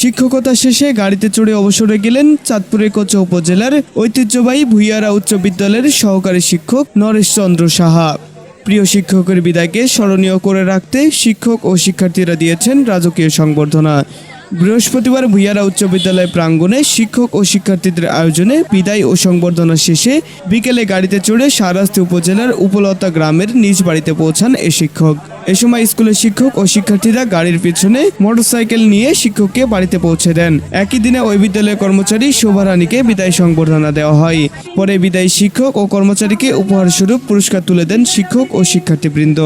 শিক্ষকতা শেষে গাড়িতে চড়ে অবসরে গেলেন চাঁদপুরে কোচা উপজেলার ঐতিহ্যবাহী ভুইয়ারা উচ্চ বিদ্যালয়ের সহকারী শিক্ষক নরেশ চন্দ্র সাহা। প্রিয় শিক্ষকের বিদায়কে স্মরণীয় করে রাখতে শিক্ষক ও শিক্ষার্থীরা দিয়েছেন রাজকীয় সংবর্ধনা। বৃহস্পতিবার ভুইয়ারা উচ্চ বিদ্যালয় প্রাঙ্গণে শিক্ষক ও শিক্ষার্থীদের আয়োজনে বিদায় ও সংবর্ধনা শেষে বিকেলে গাড়িতে চড়ে সারাস্তি উপজেলার উপলতা গ্রামের নিজ বাড়িতে পৌঁছান এ শিক্ষক। এ সময় স্কুলের শিক্ষক ও শিক্ষার্থীরা গাড়ির পিছনে মোটরসাইকেল নিয়ে শিক্ষককে বাড়িতে পৌঁছে দেন। একই দিনে ওই বিদ্যালয়ের কর্মচারী শোভা রানীকে বিদায় সংবর্ধনা দেওয়া হয়। পরে বিদায়ী শিক্ষক ও কর্মচারীকে উপহার স্বরূপ পুরস্কার তুলে দেন শিক্ষক ও শিক্ষার্থীবৃন্দ।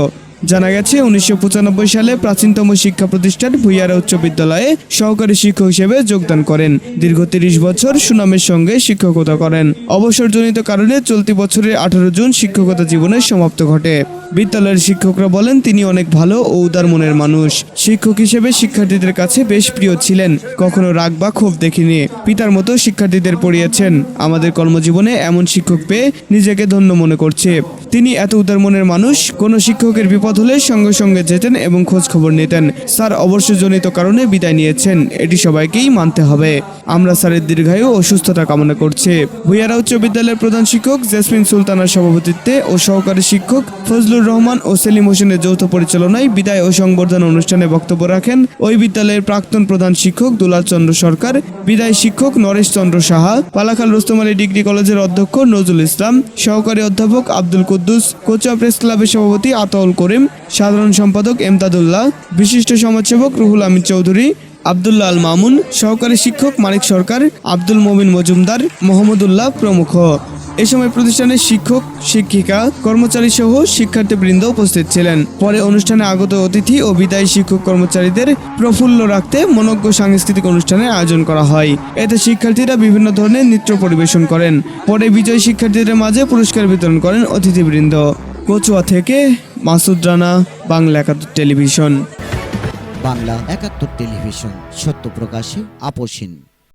জানা গেছে, উনিশশো পঁচানব্বই সালে প্রাচীনতম শিক্ষা প্রতিষ্ঠান ভুইয়ারা উচ্চ বিদ্যালয়ে সহকারী শিক্ষক হিসেবে যোগদান করেন। দীর্ঘ তিরিশ বছর সুনামের সঙ্গে শিক্ষকতা করেন। অবসরজনিত কারণে চলতি বছরের আঠারো জুন শিক্ষকতা জীবনের সমাপ্ত ঘটে। বিদ্যালয়ের শিক্ষকরা বলেন, তিনি অনেক ভালো ও উদার মনের মানুষ। শিক্ষক হিসেবে শিক্ষার্থীদের কাছে বেশ প্রিয় ছিলেন। কখনো রাগ বা ক্ষোভ দেখিনি। পিতার মতো শিক্ষার্থীদের পড়িয়েছেন। আমাদের কর্মজীবনে এমন শিক্ষক পেয়ে নিজেকে ধন্য মনে করছে। তিনি এত উদার মনের মানুষ, কোনো শিক্ষকের বিপদ হলে সঙ্গে সঙ্গে যেতেন এবং খোঁজ খবর নিতেন। স্যার অবসরজনিত কারণে বিদায় নিয়েছেন। এটি সবাইকেই মানতে হবে। আমরা স্যারের দীর্ঘায়ু ও সুস্থতা কামনা করছি। ভুইয়ারা উচ্চ বিদ্যালয়ের প্রধান শিক্ষক জেসমিন সুলতানার সভাপতিত্বে ও সহকারী শিক্ষক ফজলুর রহমান ও সেলিম হোসেনের যৌথ পরিচালনায় বিদায় ও সংবর্ধনা অনুষ্ঠানে বক্তব্য রাখেন ওই বিদ্যালয়ের প্রাক্তন প্রধান শিক্ষক দুলাল চন্দ্র সরকার, বিদায় শিক্ষক নরেশ চন্দ্র সাহা, পালাখাল রুস্তম ডিগ্রি কলেজের অধ্যক্ষ নজরুল ইসলাম, সহকারী অধ্যাপক আব্দুল কুদ্দুস, কোচা প্রেস ক্লাবের সভাপতি আতাউল করিম, সাধারণ সম্পাদক এমদাদুল্লাহ, বিশিষ্ট সমাজসেবক রুহুল আমিন চৌধুরী, আবদুল্লাহ আল মামুন, সহকারী শিক্ষক মানিক সরকার, আব্দুল মমিন মজুমদার, মোহাম্মদুল্লাহ প্রমুখ। এ সময় প্রতিষ্ঠানের শিক্ষক, শিক্ষিকা, কর্মচারী সহ শিক্ষার্থীবৃন্দ উপস্থিত ছিলেন। পরে অনুষ্ঠানে আগত অতিথি ও বিদায়ী শিক্ষক কর্মচারীদের প্রফুল্ল রাখতে মনজ্ঞ সাংস্কৃতিক অনুষ্ঠানের আয়োজন করা হয়। এতে শিক্ষার্থীরা বিভিন্ন ধরনের নৃত্য পরিবেশন করেন। পরে বিজয়ী শিক্ষার্থীদের মাঝে পুরস্কার বিতরণ করেন অতিথিবৃন্দ। কচুয়া থেকে মাসুদ রানা, বাংলা একাত্তর টেলিভিশন। বাংলা একাত্তর টেলিভিশন, সত্য প্রকাশে আপোষহীন